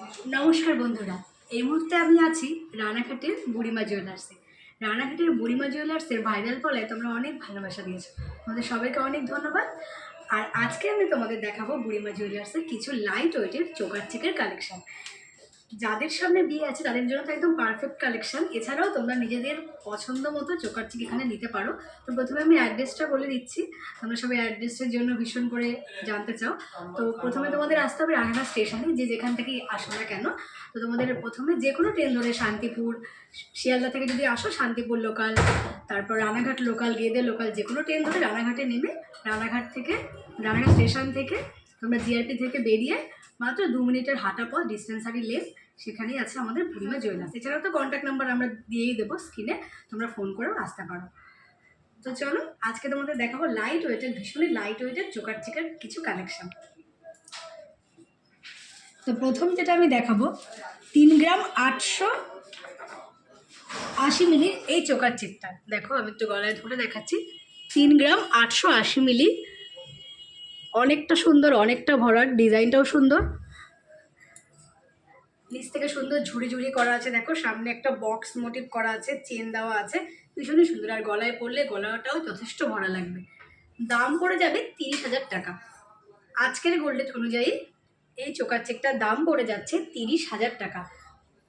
নমস্কার বন্ধুরা, এই মুহূর্তে আমি আছি রানাঘাটের বুড়িমা জুয়েলার্সে রানাঘাটের বুড়িমা জুয়েলার্সের ভাইরাল ফলে তোমরা অনেক ভালোবাসা দিয়েছ। তোমাদের সবাইকে অনেক ধন্যবাদ। আর আজকে আমি তোমাদের দেখাবো বুড়িমা জুয়েলার্সের কিছু লাইট ওয়েটের চোকার চিকের কালেকশন যাদের সামনে বিয়ে আছে, তাদের জন্য তো একদম পারফেক্ট কালেকশন এছাড়াও তোমরা নিজেদের পছন্দ মতো চোকার চিক এখানে নিতে পারো। তো প্রথমে আমি অ্যাড্রেসটা বলে দিচ্ছি। তোমরা সবাই অ্যাড্রেসের জন্য ভীষণ করে জানতে চাও। তো প্রথমে তোমাদের আসতে হবে রানাঘাট স্টেশনে, যে যেখান থেকেই আসো না কেন। তো তোমাদের প্রথমে যে কোনো ট্রেন ধরে শান্তিপুর, শিয়ালদা থেকে যদি আসো, শান্তিপুর লোকাল তারপর রানাঘাট লোকাল গেদে লোকাল যে কোনো ট্রেন ধরে রানাঘাটে নেমে, রানাঘাট থেকে, রানাঘাট স্টেশন থেকে তোমরা জিআরপি থেকে বেরিয়ে মাত্র দু মিনিটের হাঁটা পথ ডিসপেন্সারি লেন সেখানেই আছে আমাদের পূর্ণিমা জুয়েলার্স এছাড়াও তো কন্ট্যাক্ট নাম্বার আমরা দিয়েই দেবো স্ক্রিনে তোমরা ফোন করেও আসতে পারো। তো চলো, আজকে তোমাদের দেখাবো লাইট ওয়েটের ভীষণই লাইট ওয়েটের চোকার চিকার কিছু কালেকশন তো প্রথম যেটা আমি দেখাবো, তিন গ্রাম আটশো আশি মিলির এই চোকার চিকটা দেখো, আমি একটু গলায় ধরে দেখাচ্ছি। তিন গ্রাম আটশো আশি মিলি অনেকটা সুন্দর, অনেকটা ভরাট, ডিজাইনটাও সুন্দর। নিচ থেকে সুন্দর ঝুড়ি ঝুড়ি করা আছে, দেখো। সামনে একটা বক্স মোটিভ করা আছে চেন দেওয়া আছে। ভীষণই সুন্দর, আর গলায় পরলে গলাটাও যথেষ্ট ভরা লাগবে। দাম পড়ে যাবে তিরিশ হাজার টাকা। আজকের গোল্ডের অনুযায়ী এই চোকার চেকটার দাম পড়ে যাচ্ছে তিরিশ হাজার টাকা।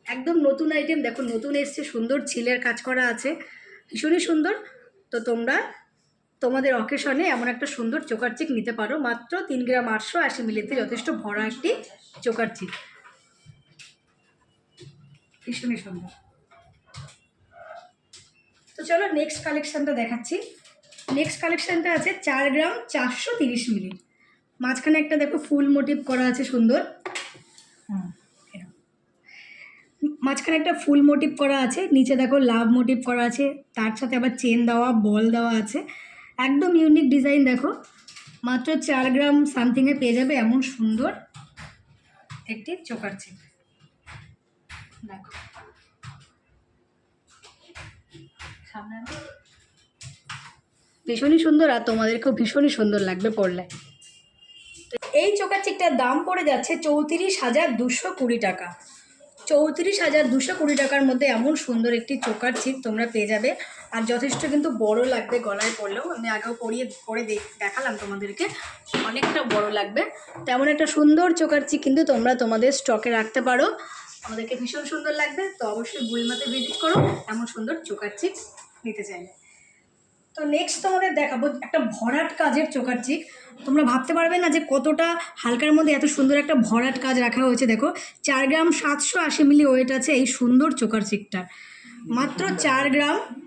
একদম নতুন আইটেম দেখো, নতুন এসছে, সুন্দর ছিলের কাজ করা আছে। ভীষণই সুন্দর। তো তোমরা তোমাদের অকেশনে এমন একটা সুন্দর চোকার চিক নিতে পারো। মাত্র তিন গ্রাম আটশো আশি মিলিতে যথেষ্ট ভরা একটি চোকার চিক। ভীষণই সুন্দর তো চলো নেক্সট কালেকশানটা দেখাচ্ছি। নেক্সট কালেকশানটা আছে চার গ্রাম চারশো তিরিশ মিলি মাঝখানে একটা দেখো ফুল মোটিভ করা আছে সুন্দর। মাঝখানে একটা ফুল মোটিভ করা আছে, নিচে দেখো লাভ মোটিভ করা আছে, তার সাথে আবার চেন দেওয়া বল দেওয়া আছে। একদম ইউনিক ডিজাইন দেখো। মাত্র চার গ্রাম সামথিংয়ে পেয়ে যাবে এমন সুন্দর একটি চোকার চেন দেখো। ভীষণই সুন্দর আর তোমাদেরকেও ভীষণই সুন্দর লাগবে পড়লে। এই চোকার চিকটার দাম পড়ে যাচ্ছে চৌত্রিশ হাজার দুশো কুড়ি টাকা। চৌত্রিশ হাজার দুশো কুড়ি টাকার মধ্যে এমন সুন্দর একটি চোকার চিপ তোমরা পেয়ে যাবে। আর যথেষ্ট কিন্তু বড় লাগবে গলায় পড়লেও আমি আগেও পরিয়ে, পরে দেখ- দেখালাম তোমাদেরকে। অনেকটা বড় লাগবে। তেমন একটা সুন্দর চোকার চিপ কিন্তু তোমরা তোমাদের স্টকে রাখতে পারো। আমাদেরকে ভীষণ সুন্দর লাগবে, তো অবশ্যই বুড়িমাতে ভিজিট করো। এমন সুন্দর চোকার চিপ নিতে চাইলে। তো নেক্সট তোমাদের দেখাবো একটা ভরাট কাজের চোকার চিক তোমরা ভাবতে পারবে না যে কতটা হালকার মধ্যে এত সুন্দর একটা ভরাট কাজ রাখা হয়েছে। দেখো, চার গ্রাম সাতশো আশি মিলি ওয়েট আছে এই সুন্দর চোকার চিকটার মাত্র চার গ্রাম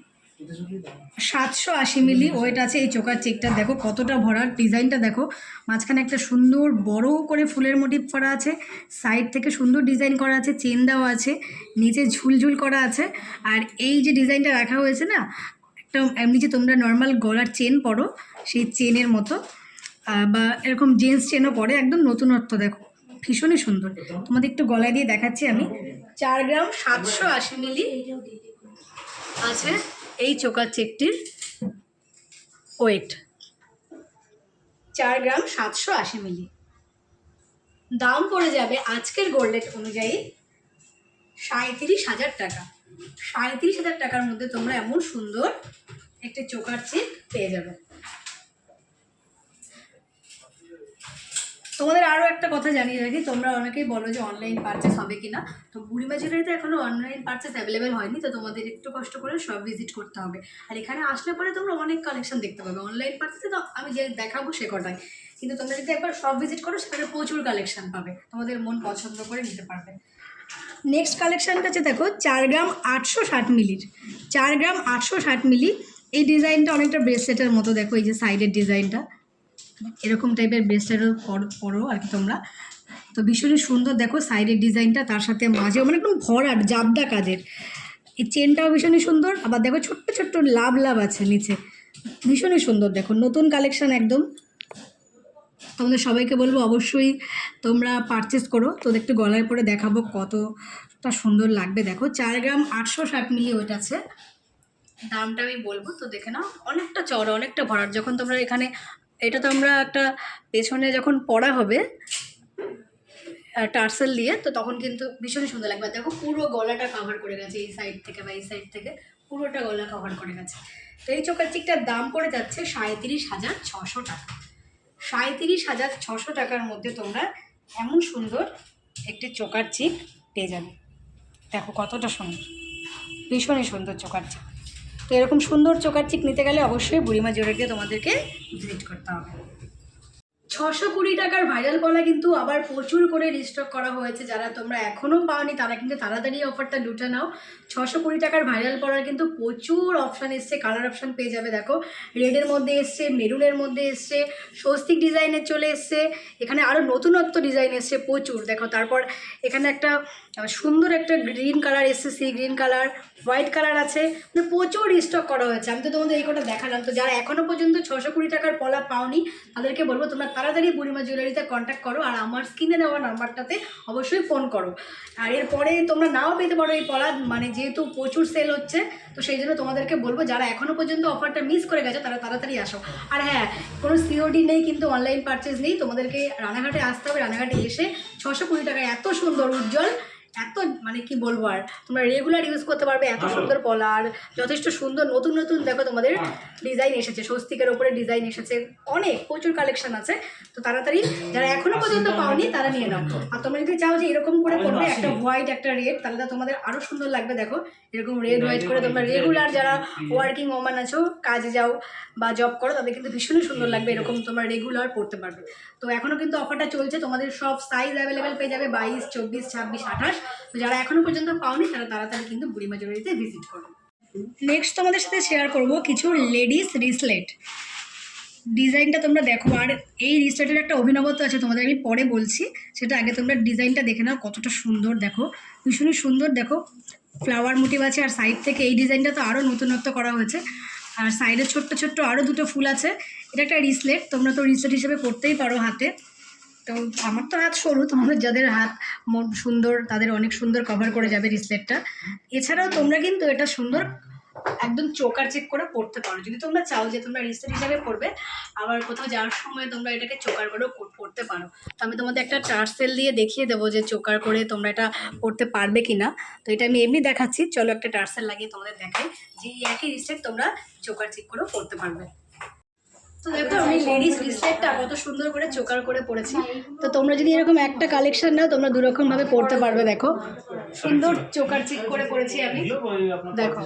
সাতশো আশি মিলি ওয়েট আছে এই চোকার চেকটা। দেখো কতটা ভরাট ডিজাইনটা দেখো মাঝখানে একটা সুন্দর বড় করে ফুলের মোটিভ করা আছে সাইড থেকে সুন্দর ডিজাইন করা আছে চেন দেওয়া আছে নিচে ঝুলঝুল করা আছে আর এই যে ডিজাইনটা রাখা হয়েছে না একটা এমনি যে তোমরা নর্মাল গলার চেন পরো সেই চেনের মতো বা এরকম জেন্টস চেনও পরে একদম নতুনত্ব দেখো ভীষণই সুন্দর। তোমাদের একটু গলায় দিয়ে দেখাচ্ছি আমি। চার গ্রাম সাতশো আশি মিলি আছে। এই চোকার চেকটির ওয়েট চার গ্রাম সাতশো আশি মিলি। দাম পড়ে যাবে আজকের গোল্ডেট অনুযায়ী সাঁত্রিশ হাজার টাকা। সাঁত্রিশ হাজার টাকার মধ্যে তোমরা এমন সুন্দর একটি চোকার চেক পেয়ে যাবে। তোমাদের আরও একটা কথা জানিয়ে রাখি, তোমরা অনেকেই বলো যে অনলাইন পারচেস হবে কি না তো বুড়িমা জুয়েলারিতে এখনও অনলাইন পারচেস অ্যাভেলেবেল হয়নি, তো তোমাদের একটু কষ্ট করে সব ভিজিট করতে হবে। আর এখানে আসলে পরে তোমরা অনেক কালেকশন দেখতে পাবে। অনলাইন পারচেসে তো আমি যে দেখাবো সে কটাই। কিন্তু তোমরা যদি একবার সব ভিজিট করো, সেখানে প্রচুর কালেকশন পাবে। তোমাদের মন পছন্দ করে নিতে পারবে। নেক্সট কালেকশানটা হচ্ছে দেখো চার গ্রাম আটশো ষাট মিলির। চার গ্রাম আটশো ষাট মিলি, এই ডিজাইনটা অনেকটা ব্রেসলেটের মতো দেখো, এই যে সাইডের ডিজাইনটা এরকম টাইপের ব্রেসলেটও পরো আর কি তোমরা। তো ভীষণই সুন্দর, দেখো সাইডের ডিজাইনটা তার সাথে মাঝে মানে একদম ভরাট জাবদা কাজের। এই চেনটাও ভীষণই সুন্দর, আবার দেখো ছোট্ট ছোট্ট লাভ লাভ আছে নিচে। ভীষণই সুন্দর, দেখো নতুন কালেকশান একদম। তোমাদের সবাইকে বলব অবশ্যই তোমরা পারচেস করো। তো একটু গলায় পরে দেখাবো কতটা সুন্দর লাগবে। দেখো চার গ্রাম আটশো ষাট মিলি ওয়েট আছে। দামটা আমি বলব, তো দেখে নাও, অনেকটা চড়া অনেকটা ভরাট। যখন তোমরা এখানে এটা তো আমরা একটা পেছনে যখন পড়া হবে টার্সেল দিয়ে, তো তখন কিন্তু ভীষণই সুন্দর লাগবে। দেখো পুরো গলাটা কভার করে গেছে এই সাইড থেকে বা এই সাইড থেকে, পুরোটা গলা কভার করে গেছে। তো এই চোকার চিকটার দাম পড়ে যাচ্ছে সাঁত্রিশ হাজার ছশো টাকা। সাঁত্রিশ হাজার ছশো টাকার মধ্যে তোমরা এমন সুন্দর একটি চোকার চিক পেয়ে যাবে। দেখো কতটা সুন্দর। ভীষণই সুন্দর চোকার চিক। তো এরকম সুন্দর চোকার চিক নিতে গেলে অবশ্যই বুড়িমা জোরেকে তোমাদেরকে ভিজিট করতে হবে। ছশো কুড়ি টাকার ভাইরাল কলা কিন্তু আবার প্রচুর করে রিস্টক করা হয়েছে। যারা তোমরা এখনও পাওনি, তারা কিন্তু তাড়াতাড়ি অফারটা লুটে নাও। ছশো কুড়ি টাকার ভাইরাল করার কিন্তু প্রচুর অপশান এসছে কালার অপশান পেয়ে যাবে। দেখো রেডের মধ্যে এসছে মেরুনের মধ্যে এসছে, স্বস্তিক ডিজাইনের চলে এসছে। এখানে আরও নতুনত্ব ডিজাইন এসছে প্রচুর। দেখো, তারপর এখানে একটা আহ, সুন্দর একটা গ্রিন কালার এসছে sea green colour white colour আছে। মানে প্রচুর স্টক করা হয়েছে। আমি তো তোমাদের এই কটা দেখালাম। তো যারা এখনও পর্যন্ত ছশো কুড়ি টাকার পলা পাওনি তাদেরকে বলব তোমরা তাড়াতাড়ি বুড়িমা জুয়েলারিতে কন্ট্যাক্ট করো আর আমার স্ক্রিনে দেওয়া নাম্বারটাতে অবশ্যই ফোন করো। আর এরপরে তোমরা নাও পেতে পারো এই পলা মানে যেহেতু প্রচুর সেল হচ্ছে তো সেই জন্য তোমাদেরকে বলব যারা এখনও পর্যন্ত অফারটা মিস করে গেছো তারা তাড়াতাড়ি আসো। আর হ্যাঁ কোনো সিওডি নেই কিন্তু অনলাইন পারচেজ নেই। তোমাদেরকে রানাঘাটে আসতে হবে। রানাঘাটে এসে ছশো কুড়ি টাকায় এত সুন্দর উজ্জ্বল এত মানে কি বলব আর তোমরা রেগুলার ইউজ করতে পারবে এত সুন্দর পলা আর যথেষ্ট সুন্দর নতুন নতুন দেখো তোমাদের ডিজাইন এসেছে স্বস্তিকের ওপরে ডিজাইন এসেছে অনেক প্রচুর কালেকশন আছে। তো তাড়াতাড়ি যারা এখনও পর্যন্ত পাওনি তারা নিয়ে নাও। আর তোমরা যদি চাও যে এরকম করে করবে একটা হোয়াইট একটা রেড তাহলে তো তোমাদের আরও সুন্দর লাগবে দেখো। এরকম রেড হোয়াইট করে তোমরা রেগুলার যারা ওয়ার্কিং ওমান আছো কাজে যাও বা জব করো তাদের কিন্তু ভীষণই সুন্দর লাগবে এরকম তোমরা রেগুলার পড়তে পারবে। তো এখনও কিন্তু অফারটা চলছে তোমাদের সব সাইজ অ্যাভেলেবেল পেয়ে যাবে বাইশ চব্বিশ ছাব্বিশ আঠাশ। তো যারা এখনও পর্যন্ত পাওনি, তারা তাড়াতাড়ি কিন্তু বুড়িমা জুয়েলারিতে ভিজিট করো। নেক্সট তোমাদের সাথে শেয়ার করব কিছু লেডিস রিসলেট ডিজাইনটা তোমরা দেখো, আর এই রিসলেটের একটা অভিনবত্ব আছে তোমাদের, আমি পরে বলছি। সেটা আগে তোমরা ডিজাইনটা দেখে নাও, কতটা সুন্দর দেখো। ভীষণই সুন্দর দেখো। ফ্লাওয়ার মোটিভ আছে, আর সাইড থেকে এই ডিজাইনটা তো আরও নতুনত্ব করা হয়েছে। আর সাইডে ছোট্ট ছোট্ট আরও দুটো ফুল আছে। এটা একটা রিসলেট তোমরা তো রিসলেট হিসেবে করতেই পারো হাতে। তো আমার তো হাত সরু, তোমাদের যাদের হাত মন সুন্দর, তাদের অনেক সুন্দর কভার করে যাবে রিসলেটটা এছাড়াও তোমরা কিন্তু এটা সুন্দর একদম চোকার চেক করে পড়তে পারো। যদি তোমরা চাও যে তোমরা রিসেট হিসাবে পড়বে, আবার কোথাও যাওয়ার সময় তোমরা এটাকে চোকার করেও পড়- পড়তে পারো। তো আমি তোমাদের একটা টার্সেল দিয়ে দেখিয়ে দেবো যে চোকার করে তোমরা এটা পড়তে পারবে কি না তো এটা আমি এমনি দেখাচ্ছি, চলো একটা টার্সেল লাগিয়ে তোমাদের দেখাই যে একই রিসেট তোমরা চোকার চেক করেও পড়তে পারবে। তো দেখো, আমি লেডিস রিসেটটা কত সুন্দর করে চোকার করে পড়েছি। তো তোমরা যদি এরকম একটা কালেকশন নাও, তোমরা দুরকম ভাবে পড়তে পারবে, দেখো। সুন্দর চোকার চেক করে পড়েছি আমি। দেখো।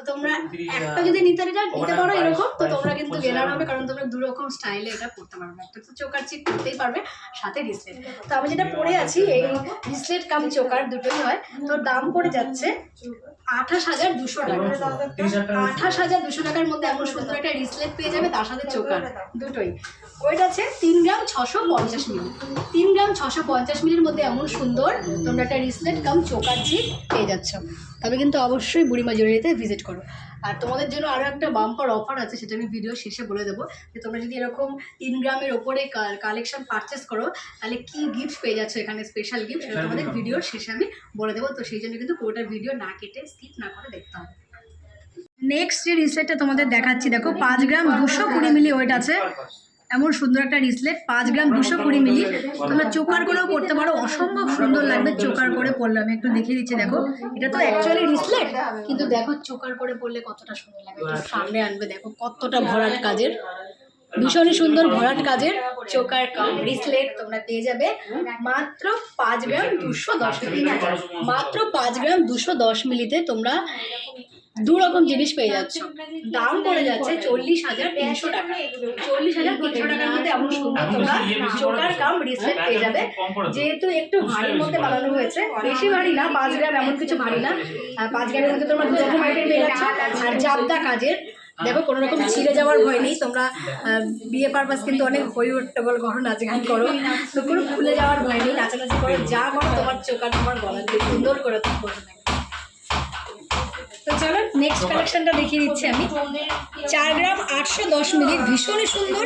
তো তোমরা একটা যদি নিতে নিতে পারো এরকম তো তোমরা কিন্তু গেলার হবে কারণ তোমরা দু রকম স্টাইলে এটা করতে পারবে একটা তো চোকার চিপ করতেই পারবে সাথে রিসলেট তো আমি যেটা পরে আছি এই রিসলেট কাম চোকার দুটোই হয়। তো দাম পড়ে যাচ্ছে আঠাশ হাজার দুশো টাকা। আঠাশ হাজার দুশো টাকার মধ্যে এমন সুন্দর একটা রিসলেট পেয়ে যাবে তার সাথে চোকার। দুটোই। ওইটা আছে তিন গ্রাম ছশো পঞ্চাশ মিলি। তিন গ্রাম ছশো পঞ্চাশ মিলির মধ্যে এমন সুন্দর তোমরা একটা রিসলেট কাম চোকার চিপ পেয়ে যাচ্ছ। তবে কিন্তু অবশ্যই বুড়িমা জুয়েলারিতে ভিজিট করো। আর তোমাদের জন্য আরও একটা বাম্পার অফার আছে সেটা আমি ভিডিও শেষে বলে দেবো। যে তোমরা যদি এরকম তিন গ্রামের ওপরে কালেকশন পারচেস করো তাহলে কি গিফট পেয়ে যাচ্ছ এখানে? স্পেশাল গিফট সেটা তোমাদের ভিডিওর শেষে আমি বলে দেবো। তো সেই জন্য কিন্তু পুরোটা ভিডিও না কেটে স্কিপ না করে দেখতে হবে। নেক্সট যে রিসেটটা তোমাদের দেখাচ্ছি দেখো পাঁচ গ্রাম দুশো কুড়ি মিলি ওয়েট আছে। এমন সুন্দর একটা রিসলেট পাঁচ গ্রাম দুশো কুড়ি মিলি। তোমরা চোকার করেও পড়তে পারো অসম্ভব সুন্দর লাগবে চোকার করে পড়লে আমি একটু দেখিয়ে দিচ্ছি দেখো। এটা তো অ্যাকচুয়ালি রিসলেট কিন্তু দেখো চোকার করে পড়লে কতটা সুন্দর লাগে সামনে আনবে দেখো কতটা ভরাট কাজের। ভীষণই সুন্দর ভরাট কাজের চোকার কাম রিসলেট তোমরা পেয়ে যাবে মাত্র পাঁচ গ্রাম দুশো দশ মিলি। মাত্র পাঁচ গ্রাম দুশো দশ মিলিতে তোমরা দু রকম জিনিস পেয়ে যাচ্ছ। দাম পড়ে যাচ্ছে চল্লিশ হাজার তিনশো টাকা চল্লিশ হাজার তিনশো টাকার মধ্যে এমন সুন্দর তোমরা চোকার কাম রিসলেট পেয়ে যাবে। যেহেতু একটু ভারীর মধ্যে বানানো হয়েছে বেশি ভারী না পাঁচ গ্রাম এমন কিছু ভারী না। আর পাঁচ গ্রামের মধ্যে তোমরা দু রকম আইটেম পেয়ে যাচ্ছ। আর জাবদা কাজের। দেখো কোনো রকম ছিঁড়ে যাওয়ার ভয় নেই। তোমরা আহ, বিয়ে পারপাস কিন্তু অনেক হরিউট্টেবল করো নাচ গান করো। তো কোনো খুলে যাওয়ার ভয় নেই নাচানাচি করো যা করো তোমার চোখ আর তোমার গলা দিয়ে সুন্দর করে তুমি বসে থাকবে। তো চলো নেক্সট কালেকশনটা দেখিয়ে দিচ্ছি আমি। চার গ্রাম আটশো দশ মিনিট ভীষণই সুন্দর।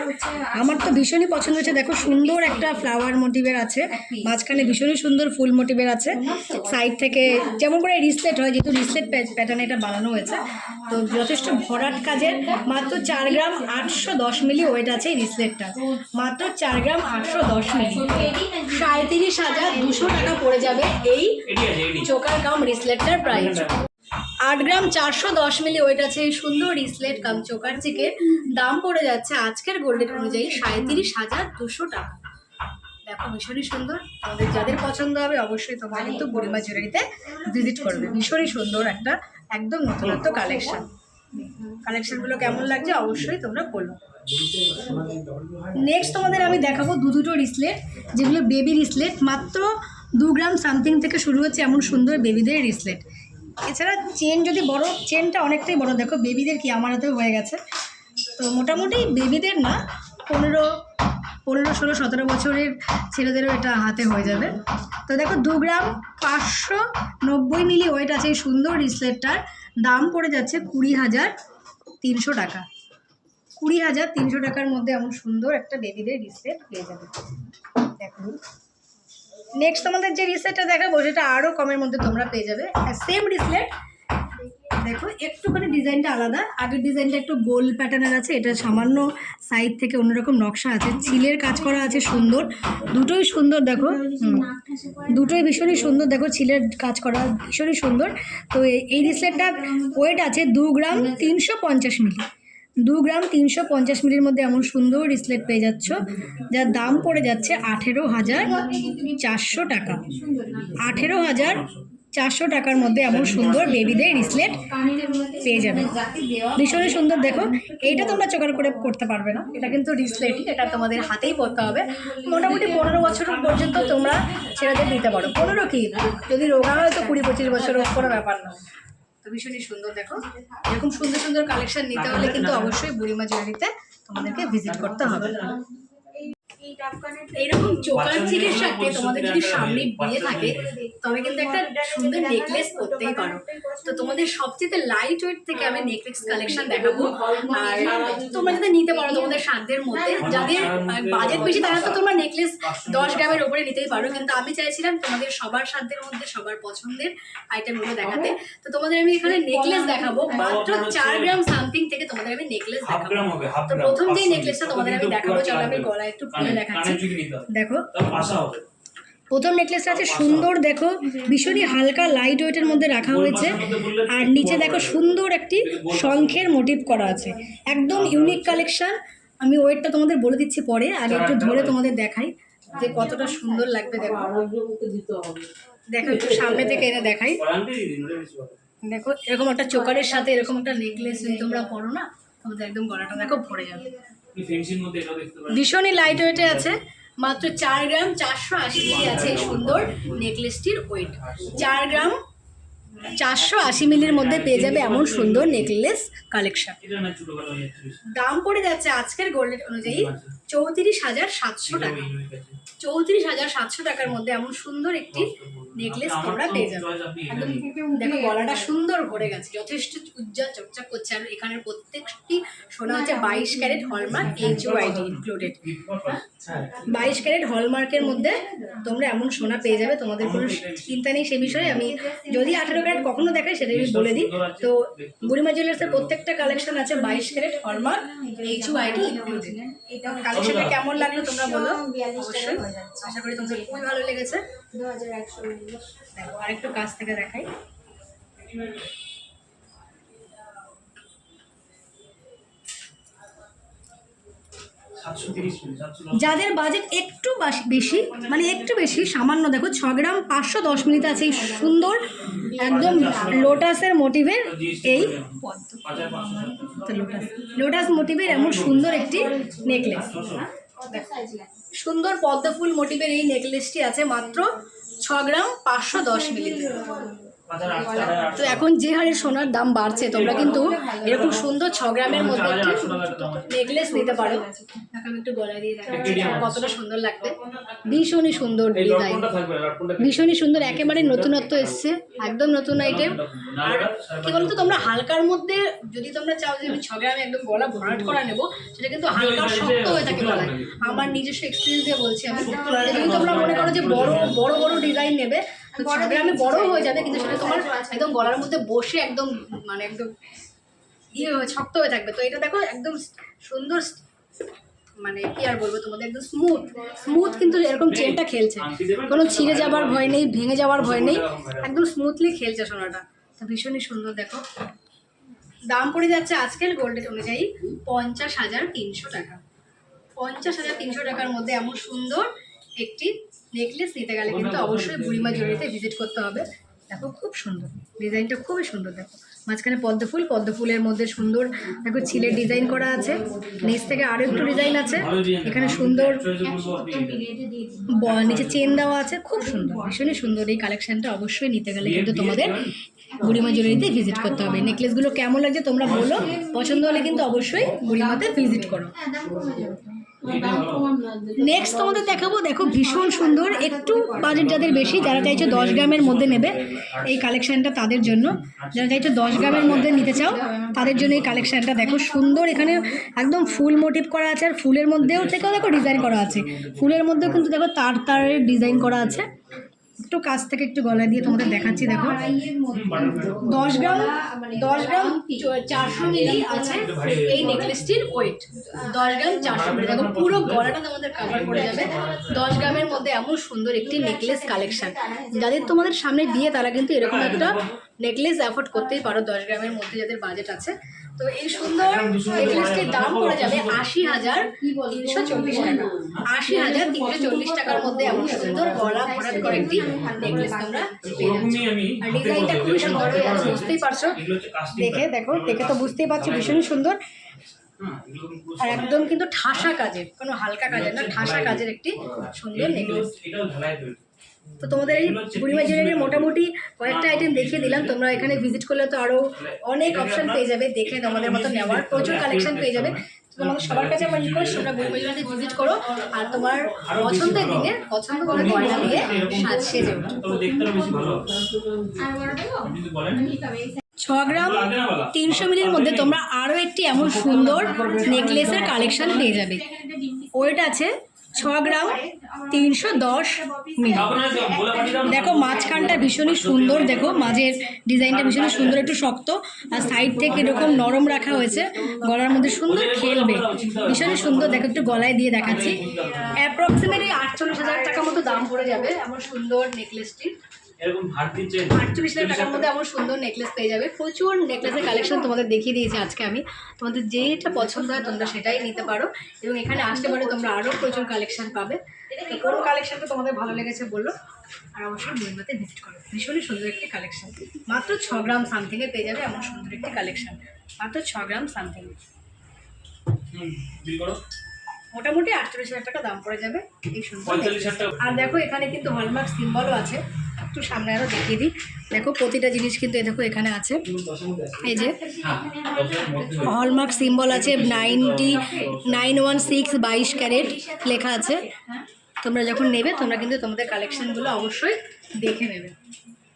আমার তো ভীষণই পছন্দ হচ্ছে দেখো সুন্দর একটা ফ্লাওয়ার মোটিভের আছে। মাঝখানে ভীষণই সুন্দর ফুল মোটিভের আছে। সাইড থেকে যেমন করে রিসলেট হয় যেহেতু রিসলেট প্যাটার্ন এটা বানানো হয়েছে তো যথেষ্ট ভরাট কাজের। মাত্র চার গ্রাম আটশো দশ মিলি ওয়েট আছে এই রিসলেটটা মাত্র চার গ্রাম আটশো দশ মিলি। সাঁত্রিশ হাজার দুশো টাকা পড়ে যাবে এই চোকার কাম রিসলেটটার প্রাইস আট গ্রাম চারশো দশ মিলি ওয়েট আছে এই সুন্দর রিসলেট কাম চোকার চিকের দাম পড়ে যাচ্ছে আজকের গোল্ডের অনুযায়ী সাঁত্রিশ হাজার দুশো টাকা। দেখো ভীষণই সুন্দর আমাদের যাদের পছন্দ হবে অবশ্যই তোমরা কিন্তু বুড়িমা জুয়েলারিতে ভিজিট করবে। ভীষণই সুন্দর একটা একদম নতুনত্ব কালেকশন কালেকশনগুলো কেমন লাগছে অবশ্যই তোমরা বলো। নেক্সট তোমাদের আমি দেখাবো দু দুটো রিসলেট, যেগুলো বেবি রিসলেট। মাত্র দু গ্রাম সামথিং থেকে শুরু হচ্ছে এমন সুন্দর বেবিদের রিসলেট। এছাড়া চেন যদি বড়, চেনটা অনেকটাই বড়। দেখো বেবিদের কি আমার হাতেও হয়ে গেছে। তো মোটামুটি বেবিদের না, পনেরো পনেরো, ষোলো, সতেরো বছরের ছেলেদেরও এটা হাতে হয়ে যাবে। তো দেখো, দু গ্রাম পাঁচশো নব্বই মিলি ওয়েট আছে এই সুন্দর রিসলেটটার। দাম পড়ে যাচ্ছে কুড়ি হাজার তিনশো টাকা। কুড়ি হাজার তিনশো টাকার মধ্যে এমন সুন্দর একটা বেবিদের রিসলেট পেয়ে যাবে। দেখুন নেক্সট তোমাদের যে রিসেটটা দেখাবো, সেটা আরও কমের মধ্যে তোমরা পেয়ে যাবে। সেম রিসলেট দেখো, একটুখানি ডিজাইনটা আলাদা। আগের ডিজাইনটা একটু গোল প্যাটার্নের আছে, এটা সামান্য সাইড থেকে অন্যরকম নকশা আছে। ছিলের কাজ করা আছে, সুন্দর। দুটোই সুন্দর, দেখো। দুটোই ভীষণই সুন্দর, দেখো, ছিলের কাজ করা ভীষণই সুন্দর। তো এই- রিসলেটটার ওয়েট আছে দু গ্রাম তিনশো পঞ্চাশ মিলি। দু গ্রাম তিনশো পঞ্চাশ মিলির মধ্যে এমন সুন্দর রিসলেট পেয়ে যাচ্ছ, যার দাম পড়ে যাচ্ছে আঠেরো হাজার চারশো টাকা। আঠেরো হাজার চারশো টাকার মধ্যে এমন সুন্দর বেবিদের রিসলেট পেয়ে যাবে। ভীষণই সুন্দর, দেখো, এইটা তোমরা জোগাড় করে করতে পারবে না। এটা কিন্তু রিসলেটই এটা তোমাদের হাতেই পড়তে হবে। মোটামুটি পনেরো বছর পর্যন্ত তোমরা ছেলেদের দিতে পারো। পনেরো কি? যদি রোগা হয় তো কুড়ি পঁচিশ বছর, কোনো ব্যাপার না। তো ভীষণই সুন্দর দেখো। এরকম সুন্দর সুন্দর কালেকশন নিতে হলে কিন্তু অবশ্যই বুড়িমা জুয়েলারিতে তোমাদেরকে ভিজিট করতে হবে। এইরকম চোকার চিকের সাথে তোমাদের যদি সামনে বিয়ে থাকে তবে কিন্তু একটা সুন্দর নেকলেস করতেই পারো। তো তোমাদের সবচেয়ে লাইট ওয়েট থেকে আমি নেকলেস কালেকশন দেখাবো। আর তোমরা যদি নিতে পারো তোমাদের সাধ্যের মধ্যে যাদের বাজেট বেশি তারা তো তোমরা নেকলেস দশ গ্রামের ওপরে নিতেই পারো। কিন্তু আমি চাইছিলাম তোমাদের সবার সাধ্যের মধ্যে সবার পছন্দের আইটেমগুলো দেখাতে। তো তোমাদের আমি এখানে নেকলেস দেখাবো। মাত্র চার গ্রাম সামথিং থেকে তোমাদের আমি নেকলেস দেখাবো। তো প্রথম যেই পাঁচশো নেকলেসটা তোমাদের আমি দেখাবো চলো আমি গলায় একটু খুলে দেখাচ্ছি। দেখো। প্রথম নেকলেসটা আছে সুন্দর দেখো ভীষণই হালকা লাইট ওয়েটের মধ্যে রাখা হয়েছে। আর নিচে দেখো সুন্দর একটি শঙ্খের মোটিভ করা আছে। একদম ইউনিক কালেকশন আমি ওয়েটটা তোমাদের বলে দিচ্ছি পরে আগে একটু ধরে তোমাদের দেখাই যে কতটা সুন্দর লাগবে দেখো। দেখো একটু সামনে থেকে এনে দেখাই। দেখো এরকম একটা চোকারের সাথে এরকম একটা নেকলেস যদি তোমরা পরো না একদম গলাটা দেখো ভরে যাবে। ভীষণই লাইট ওয়েটে আছে। মাত্র চার গ্রাম চারশো আশি আছে এই সুন্দর নেকলেসটির ওয়েট চার গ্রাম চারশো আশি মিলির মধ্যে পেয়ে যাবে এমন সুন্দর নেকলেস কালেকশন। দাম পড়ে যাচ্ছে আজকের গোল্ডের অনুযায়ী চৌত্রিশ হাজার সাতশো টাকা। চৌত্রিশ হাজার সাতশো টাকার মধ্যে এমন সুন্দর একটি নেকলেস তোমরা পেয়ে যাবে। দেখো গলাটা সুন্দর ভরে গেছে, যথেষ্ট উজ্জ্বল চকচক করছে। আর এখানের প্রত্যেকটি সোনা হচ্ছে বাইশ ক্যারেট হলমার্ক এইচ ইনক্লুডেড বাইশ ক্যারেট হলমার্কের মধ্যে তোমরা এমন সোনা পেয়ে যাবে, তোমাদের কোনো চিন্তা নেই সে বিষয়ে। আমি যদি আঠেরো ক্যারেট কখনো দেখাই সেটা আমি বলে দিই। তো বুড়িমা জুয়েলার্সের প্রত্যেকটা কালেকশন আছে বাইশ ক্যারেট হলমার্ক এইচ ইনক্লুডেড কালেকশনটা কেমন লাগল তোমরা বলো? আশা করি তোমাদের খুবই ভালো লেগেছে। দু হাজার দেখো, আরেকটু কাছ থেকে দেখাই সাতশো তিরিশ মিনিট সাতশো যাদের বাজেট একটু বেশি মানে একটু বেশি, সামান্য দেখো, ছ গ্রাম পাঁচশো দশ মিনিট আছে এই সুন্দর, একদম লোটাসের মোটিভের এই লোটাস মোটিভের এমন সুন্দর একটি নেকলেস সুন্দর পদ্মফুল মোটিভের এই নেকলেসটি আছে মাত্র ছ গ্রাম পাঁচশো দশ সাড়ে তো এখন যে হারে সোনার দাম বাড়ছে তোমরা কিন্তু এরকম সুন্দর ছ গ্রামের মধ্যে একটি নেকলেস নিতে পারো। আমি একটু গলায় দিয়ে কতটা সুন্দর লাগবে ভীষণই সুন্দর ডিজাইন ভীষণই সুন্দর একেবারে নতুনত্ব এসছে একদম নতুন আইটেম আর কি বলতো তোমরা হালকার মধ্যে যদি তোমরা চাও যে আমি ছ গ্রামে একদম গলা ভরাট করা নেব সেটা কিন্তু হালকা শক্ত হয়ে থাকে গলায়। আমার নিজস্ব এক্সপিরিয়েন্স দিয়ে বলছি আমি। যদি তোমরা মনে করো যে বড় বড় বড় ডিজাইন নেবে ছ বড় হয়ে যাবে কিন্তু সেটা তোমার একদম গলার মধ্যে বসে একদম মানে একদম ইয়ে হয়ে শক্ত হয়ে থাকবে। তো এটা দেখো একদম সুন্দর মানে কি আর বলব তোমাদের একদম স্মুথ স্মুথ কিন্তু এরকম চেনটা খেলছে। কোনো ছিঁড়ে যাবার ভয় নেই ভেঙে যাওয়ার ভয় নেই। একদম স্মুথলি খেলছে সোনাটা। তো ভীষণই সুন্দর দেখো। দাম পড়ে যাচ্ছে আজকের গোল্ডের অনুযায়ী পঞ্চাশ হাজার তিনশো টাকা। পঞ্চাশ হাজার তিনশো টাকার মধ্যে এমন সুন্দর একটি নেকলেস নিতে গেলে কিন্তু অবশ্যই বুড়িমা জুয়েলারিতে ভিজিট করতে হবে। দেখো খুব সুন্দর। ডিজাইনটা খুবই সুন্দর দেখো। মাঝখানে পদ্ম ফুল পদ্ম ফুলের মধ্যে সুন্দর দেখো ছিলের ডিজাইন করা আছে। নিচ থেকে আরও একটু ডিজাইন আছে। এখানে সুন্দর ব- নিচে চেন দেওয়া আছে। খুব সুন্দর ভীষণই সুন্দর। এই কালেকশনটা অবশ্যই নিতে গেলে কিন্তু তোমাদের বুড়িমা জুয়েলারিতে ভিজিট করতে হবে। নেকলেসগুলো কেমন লাগছে তোমরা বলো। পছন্দ হলে কিন্তু অবশ্যই বুড়িমাতে ভিজিট করো। নেক্সট তোমাদের দেখাবো, দেখো ভীষণ সুন্দর, একটু বাজেট যাদের বেশি, যারা চাইছো দশ গ্রামের মধ্যে নেবে এই কালেকশানটা তাদের জন্য। যারা চাইছো দশ গ্রামের মধ্যে নিতে চাও, তাদের জন্য এই কালেকশানটা দেখো সুন্দর। এখানে একদম ফুল মোটিভ করা আছে, আর ফুলের মধ্যেও থেকেও দেখো ডিজাইন করা আছে। ফুলের মধ্যেও কিন্তু দেখো তার তারের ডিজাইন করা আছে। একটু কাছ থেকে একটু গলা দিয়ে তোমাদের দেখাচ্ছি, দেখো। দশ গ্রাম দশ গ্রাম চারশো মিলি আছে এই নেকলেসটির ওয়েট দশ গ্রাম চারশো মিলি, দেখো, পুরো গলাটা তোমাদের কাভার করে যাবে। দশ গ্রামের মধ্যে এমন সুন্দর একটি নেকলেস কালেকশন যাদের তোমাদের সামনে বিয়ে, তারা কিন্তু এরকম একটা নেকলেস অ্যাফোর্ড করতেই পারো দশ গ্রামের মধ্যে যাদের বাজেট আছে। তো এই সুন্দর নেকলেসটির দাম পড়ে যাবে আশি হাজার তিনশো চল্লিশ টাকা। আশি হাজার তিনশো চল্লিশ টাকার মধ্যে এমন সুন্দর গলা ভরাট করে একটি নেকলেস তোমরা আর ডিজাইনটা খুবই সুন্দর বুঝতেই পারছ? দেখে দেখো দেখে তো বুঝতেই পারছ ভীষণই সুন্দর। হ্যাঁ আর একদম কিন্তু ঠাসা কাজের কোনো হালকা কাজের না ঠাসা কাজের একটি সুন্দর নেকলেস তো তোমাদের এই বুড়িমা জুয়েলারির মোটামুটি কয়েকটা আইটেম দেখিয়ে দিলাম। তোমরা এখানে ভিজিট করলে তো আরও অনেক অপশন পেয়ে যাবে। দেখে তোমাদের মতো নেওয়ার প্রচুর কালেকশন পেয়ে যাবে। তোমাদের সবার কাছে আমার রিকোয়েস্ট তোমরা বুড়িমা জুয়েলারিতে ভিজিট করো। আর তোমার পছন্দের দিনে পছন্দ করে গয়না দিয়ে সাজ সেজে ওঠো। ছ গ্রাম তিনশো মিলির মধ্যে তোমরা আরও একটি এমন সুন্দর নেকলেসের কালেকশন পেয়ে যাবে। ওয়েট আছে ছ গ্রাম তিনশো দশ মিলি। দেখো, মাঝখানটা ভীষণই সুন্দর, দেখো, মাঝের ডিজাইনটা ভীষণই সুন্দর, একটু শক্ত, আর সাইড থেকে এরকম নরম রাখা হয়েছে, গলার মধ্যে সুন্দর খেলবে, ভীষণই সুন্দর, দেখো, একটু গলায় দিয়ে দেখাচ্ছি। অ্যাপ্রক্সিমেটলি আটচল্লিশ হাজার টাকা মতো দাম পড়ে যাবে, এমন সুন্দর নেকলেসটি এরকম ভাত দিচ্ছে আটচল্লিশ হাজার টাকার মধ্যে এমন সুন্দর নেকলেস পেয়ে যাবে। প্রচুর নেকলেসের কালেকশন তোমাদের দেখিয়ে দিয়েছি আজকে আমি। তোমাদের যেটা পছন্দ হয় তোমরা সেটাই নিতে পারো। এবং এখানে আসতে পারে তোমরা আরও প্রচুর কালেকশন পাবে। তো কোন কালেকশনটা তোমাদের ভালো লেগেছে বলল আর অবশ্যই মহিমাতে ভিজিট করো। ভীষণই সুন্দর একটি কালেকশন মাত্র ছ গ্রাম সামথিংয়ে পেয়ে যাবে এমন সুন্দর একটি কালেকশন মাত্র ছ গ্রাম সামথিং হুম বিল করো। মোটামুটি আটচল্লিশ হাজার টাকা দাম পড়ে যাবে। এই সুন্দর। আর দেখো এখানে কিন্তু হলমার্ক সিম্বলও আছে। একটু সামনে আরও দেখিয়ে দিই। দেখো প্রতিটা জিনিস কিন্তু এ দেখো এখানে আছে। এই যে হলমার্ক সিম্বল আছে নাইনটি নাইন ওয়ান সিক্স বাইশ ক্যারেট লেখা আছে। তোমরা যখন নেবে তোমরা কিন্তু তোমাদের কালেকশনগুলো অবশ্যই দেখে নেবে।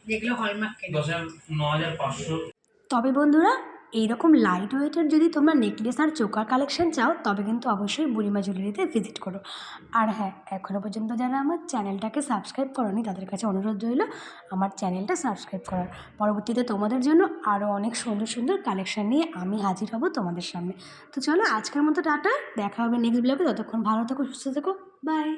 যেগুলো হলমার্ক তবে বন্ধুরা এইরকম লাইট ওয়েটের যদি তোমরা নেকলেস আর চোকার কালেকশন চাও, তবে কিন্তু অবশ্যই বুড়িমা জুয়েলারিতে ভিজিট করো। আর হ্যাঁ এখনও পর্যন্ত যারা আমার চ্যানেলটাকে সাবস্ক্রাইব করনি, তাদের কাছে অনুরোধ রইল আমার চ্যানেলটা সাবস্ক্রাইব করার। পরবর্তীতে তোমাদের জন্য আরও অনেক সুন্দর সুন্দর কালেকশন নিয়ে আমি হাজির হব তোমাদের সামনে। তো চলো আজকের মতো টাটা, দেখা হবে নেক্সট ব্লগে ততক্ষণ ভালো থেকো, সুস্থ থেকো। বাই